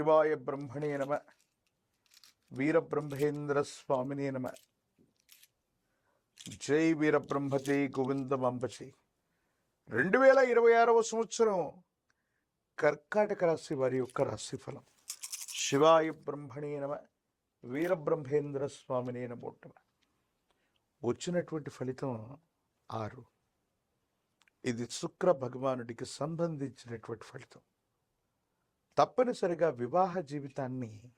శివాయ బ్రహ్మణే నమ. వీరబ్రహ్మేంద్ర స్వామినే నమ. జై వీరబ్రహ్మజై గోవింద మంబచి రెండు వేల ఇరవై ఆరవ సంవత్సరం కర్కాటక రాశి వారి యొక్క రాశిఫలం. శివాయ బ్రహ్మణే నమ వీరబ్రహ్మేంద్ర స్వామినే నమోటమ వచ్చినటువంటి ఫలితం ఆరు. ఇది శుక్ర భగవానుడికి సంబంధించినటువంటి ఫలితం. తప్పనిసరిగా వివాహ జీవితాన్ని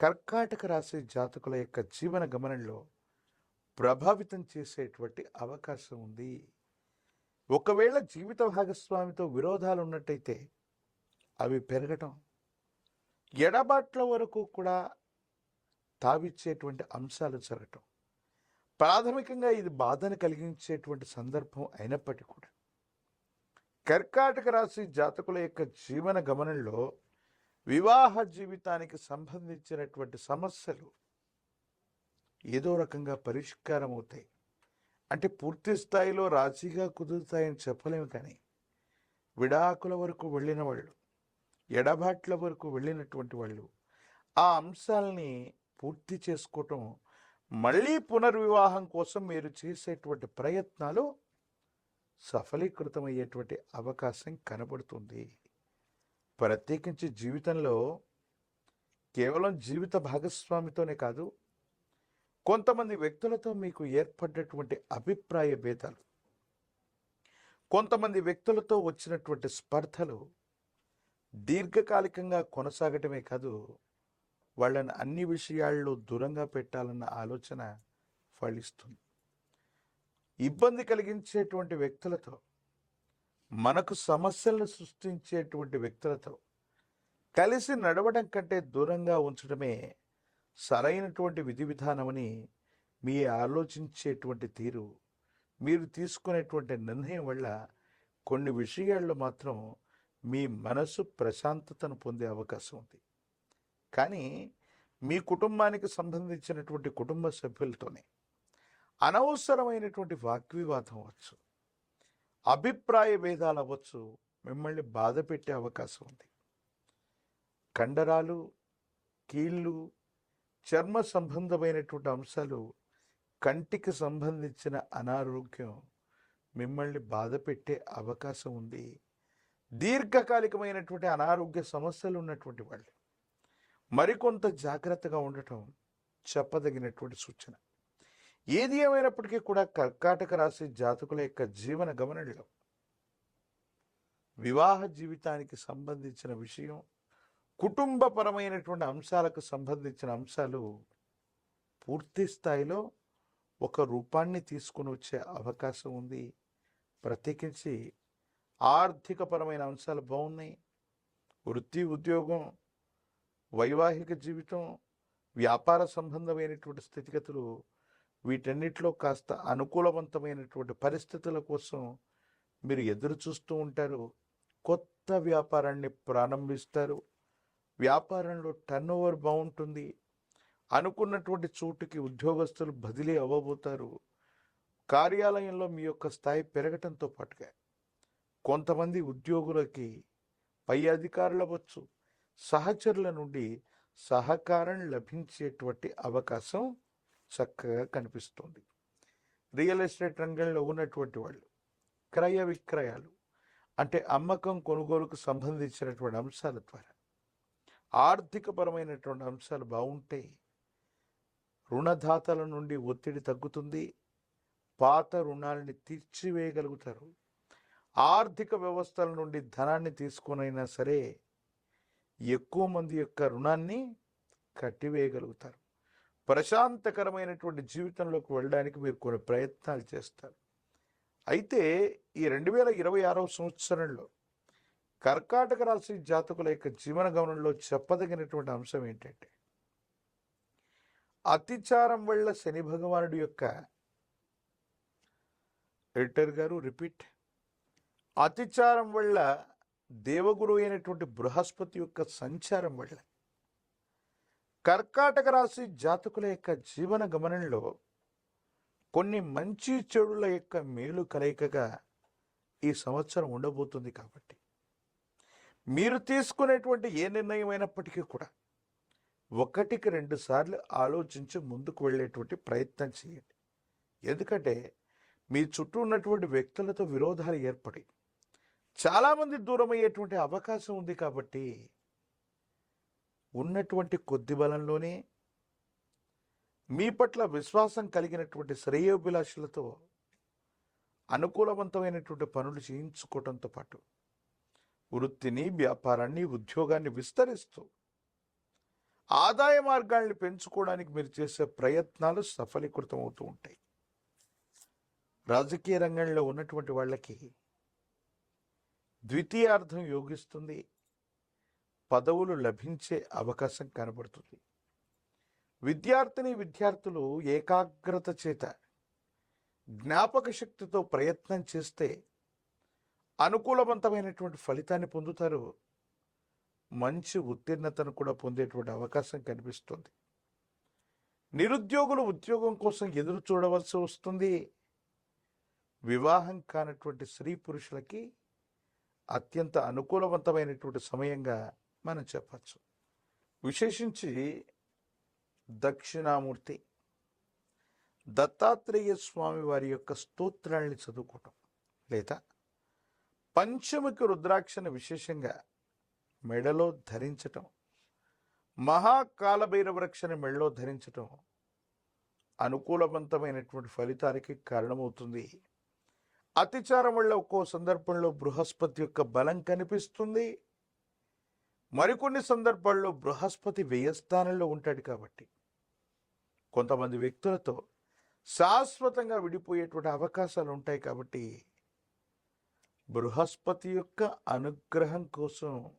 కర్కాటక రాశి జాతకుల యొక్క జీవన గమనంలో ప్రభావితం చేసేటువంటి అవకాశం ఉంది. ఒకవేళ జీవిత భాగస్వామితో విరోధాలు ఉన్నట్టయితే అవి పెరగటం ఎడబాట్ల వరకు కూడా తావిచ్చేటువంటి అంశాలు జరగటం ప్రాథమికంగా ఇది బాధను కలిగించేటువంటి సందర్భం అయినప్పటికీ కూడా కర్కాటక రాశి జాతకుల యొక్క జీవన గమనంలో వివాహ జీవితానికి సంబంధించినటువంటి సమస్యలు ఏదో రకంగా పరిష్కారం అవుతాయి అంటే పూర్తి స్థాయిలో రాజీగా కుదురుతాయని చెప్పలేము కానీ విడాకుల వరకు వెళ్ళిన వాళ్ళు ఎడబాట్ల వరకు వెళ్ళినటువంటి వాళ్ళు ఆ అంశాలని పూర్తి చేసుకోవటం మళ్ళీ పునర్వివాహం కోసం మీరు చేసేటువంటి ప్రయత్నాలు సఫలీకృతమయ్యేటువంటి అవకాశం కనబడుతుంది. ప్రత్యేకించి జీవితంలో కేవలం జీవిత భాగస్వామితోనే కాదు కొంతమంది వ్యక్తులతో మీకు ఏర్పడినటువంటి అభిప్రాయ భేదాలు కొంతమంది వ్యక్తులతో వచ్చినటువంటి స్పర్ధలు దీర్ఘకాలికంగా కొనసాగటమే కాదు వాళ్ళని అన్ని విషయాల్లో దూరంగా పెట్టాలన్న ఆలోచన ఫలిస్తుంది. ఇబ్బంది కలిగించేటువంటి వ్యక్తులతో మనకు సమస్యలను సృష్టించేటువంటి వ్యక్తులతో కలిసి నడవడం కంటే దూరంగా ఉంచడమే సరైనటువంటి విధి విధానమని మీ ఆలోచించేటువంటి తీరు మీరు తీసుకునేటువంటి నిర్ణయం వల్ల కొన్ని విషయాల్లో మాత్రం మీ మనసు ప్రశాంతతను పొందే అవకాశం ఉంది. కానీ మీ కుటుంబానికి సంబంధించినటువంటి కుటుంబ సభ్యులతోనే అనవసరమైనటువంటి వాగ్వివాదం అవ్వచ్చు. అభిప్రాయ భేదాలు అవ్వచ్చు. మిమ్మల్ని బాధ పెట్టే అవకాశం ఉంది. కండరాలు కీళ్ళు చర్మ సంబంధమైనటువంటి అంశాలు కంటికి సంబంధించిన అనారోగ్యం మిమ్మల్ని బాధ పెట్టే అవకాశం ఉంది. దీర్ఘకాలికమైనటువంటి అనారోగ్య సమస్యలు ఉన్నటువంటి వాళ్ళు మరికొంత జాగ్రత్తగా ఉండటం చెప్పదగినటువంటి సూచన. ఏది ఏమైనప్పటికీ కూడా కర్కాటక రాశి జాతకుల యొక్క జీవన గమనంలో వివాహ జీవితానికి సంబంధించిన విషయం కుటుంబపరమైనటువంటి అంశాలకు సంబంధించిన అంశాలు పూర్తి స్థాయిలో ఒక రూపాన్ని తీసుకుని వచ్చే అవకాశం ఉంది. ప్రత్యేకించి ఆర్థికపరమైన అంశాలు బాగున్నాయి. వృత్తి ఉద్యోగం వైవాహిక జీవితం వ్యాపార సంబంధమైనటువంటి స్థితిగతులు వీటన్నిటిలో కాస్త అనుకూలవంతమైనటువంటి పరిస్థితుల కోసం మీరు ఎదురు చూస్తూ ఉంటారు. కొత్త వ్యాపారాన్ని ప్రారంభిస్తారు. వ్యాపారంలో టర్న్ ఓవర్ బాగుంటుంది. అనుకున్నటువంటి చోటుకి ఉద్యోగస్తులు బదిలీ అవ్వబోతారు. కార్యాలయంలో మీ యొక్క స్థాయి పెరగటంతో పాటుగా కొంతమంది ఉద్యోగులకి పై అధికారులు అవ్వచ్చు. సహచరుల నుండి సహకారం లభించేటువంటి అవకాశం చక్కగా కనిపిస్తుంది. రియల్ ఎస్టేట్ రంగంలో ఉన్నటువంటి వాళ్ళు క్రయ విక్రయాలు అంటే అమ్మకం కొనుగోలుకు సంబంధించినటువంటి అంశాల ద్వారా ఆర్థికపరమైనటువంటి అంశాలు బాగుంటే రుణదాతల నుండి ఒత్తిడి తగ్గుతుంది పాత రుణాలని తీర్చివేయగలుగుతారు ఆర్థిక వ్యవస్థల నుండి ధనాన్ని తీసుకునైనా సరే ఎక్కువ మంది యొక్క రుణాన్ని కట్టివేయగలుగుతారు. ప్రశాంతకరమైనటువంటి జీవితంలోకి వెళ్ళడానికి మీరు కొన్ని ప్రయత్నాలు చేస్తారు. అయితే ఈ రెండు వేల ఇరవై ఆరవ సంవత్సరంలో కర్కాటక రాశి జాతకుల యొక్క జీవన గమనంలో చెప్పదగినటువంటి అంశం ఏంటంటే అతిచారం వల్ల శని భగవానుడి యొక్క ఎడిటర్ గారు రిపీట్ అతిచారం వల్ల దేవగురు అయినటువంటి బృహస్పతి యొక్క సంచారం వల్ల కర్కాటక రాశి జాతకుల యొక్క జీవన గమనంలో కొన్ని మంచి చెడుల యొక్క మేలు కలయికగా ఈ సంవత్సరం ఉండబోతుంది కాబట్టి. మీరు తీసుకునేటువంటి ఏ నిర్ణయం అయినప్పటికీ కూడా ఒకటికి రెండు సార్లు ఆలోచించి ముందుకు వెళ్ళేటువంటి ప్రయత్నం చేయండి. ఎందుకంటే మీ చుట్టూ ఉన్నటువంటి వ్యక్తులతో విరోధాలు ఏర్పడి చాలామంది దూరమయ్యేటువంటి అవకాశం ఉంది కాబట్టి ఉన్నటువంటి కొద్ది బలంలోనే మీ పట్ల విశ్వాసం కలిగినటువంటి శ్రేయోభిలాషులతో అనుకూలవంతమైనటువంటి పనులు చేయించుకోవడంతో పాటు వృత్తిని వ్యాపారాన్ని ఉద్యోగాన్ని విస్తరిస్తూ ఆదాయ మార్గాల్ని పెంచుకోవడానికి మీరు చేసే ప్రయత్నాలు సఫలీకృతం అవుతూ ఉంటాయి. రాజకీయ రంగంలో ఉన్నటువంటి వాళ్ళకి ద్వితీయార్థం యోగిస్తుంది. పదవులు లభించే అవకాశం కనబడుతుంది. విద్యార్థిని విద్యార్థులు ఏకాగ్రత చేత జ్ఞాపక శక్తితో ప్రయత్నం చేస్తే అనుకూలవంతమైనటువంటి ఫలితాన్ని పొందుతారు. మంచి ఉత్తీర్ణతను కూడా పొందేటువంటి అవకాశం కనిపిస్తుంది. నిరుద్యోగులు ఉద్యోగం కోసం ఎదురు చూడవలసి వస్తుంది. వివాహం కానటువంటి స్త్రీ పురుషులకి అత్యంత అనుకూలవంతమైనటువంటి సమయంగా మనం చెప్పచ్చు. విశేషించి దక్షిణామూర్తి దత్తాత్రేయ స్వామి వారి యొక్క స్తోత్రాల్ని చదువుకోవటం లేదా పంచముఖి రుద్రాక్షను విశేషంగా మెడలో ధరించటం మహాకాలభైరవ రక్షణ మెడలో ధరించటం అనుకూలవంతమైనటువంటి ఫలితానికి కారణమవుతుంది. అతిచారం వల్ల ఒక్కో సందర్భంలో బృహస్పతి యొక్క బలం కనిపిస్తుంది. మరికొన్ని సందర్భాల్లో బృహస్పతి వ్యయస్థానంలో ఉంటాడు కాబట్టి కొంతమంది వ్యక్తులతో శాశ్వతంగా విడిపోయేటువంటి అవకాశాలు ఉంటాయి కాబట్టి బృహస్పతి యొక్క అనుగ్రహం కోసం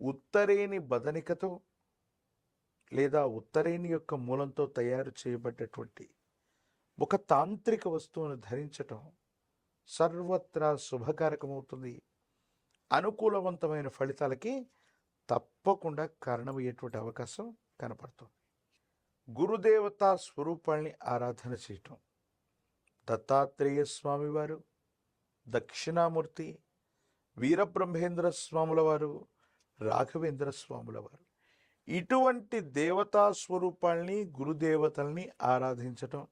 ఉత్తరేని బదనికతో లేదా ఉత్తరేని యొక్క మూలంతో తయారు చేయబడ్డటువంటి ఒక తాంత్రిక వస్తువును ధరించటం సర్వత్రా శుభకారకమవుతుంది. అనుకూలవంతమైన ఫలితాలకి తప్పకుండా కారణమయ్యేటువంటి అవకాశం కనపడుతుంది. గురుదేవతా స్వరూపాల్ని ఆరాధన చేయటం దత్తాత్రేయ స్వామివారు దక్షిణామూర్తి వీరబ్రహ్మేంద్ర స్వాముల వారు రాఘవేంద్ర స్వాముల వారు. ఇటువంటి దేవతా స్వరూపాల్ని గురుదేవతల్ని ఆరాధించటం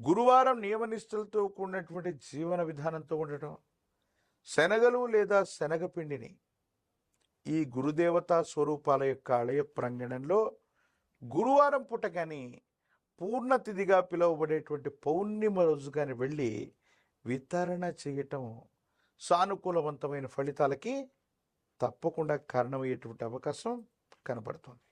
గురువారం నియమనిష్టలతో కూడినటువంటి జీవన విధానంతో ఉండటం శనగలు లేదా శనగపిండిని ఈ గురుదేవతా స్వరూపాల యొక్క ఆలయ ప్రాంగణంలో గురువారం పూట కానీ పూర్ణతిథిగా పిలువబడేటువంటి పౌర్ణిమ రోజు కానీ వెళ్ళి వితరణ చేయటం సానుకూలవంతమైన ఫలితాలకి తప్పకుండా కారణమయ్యేటువంటి అవకాశం కనబడుతుంది.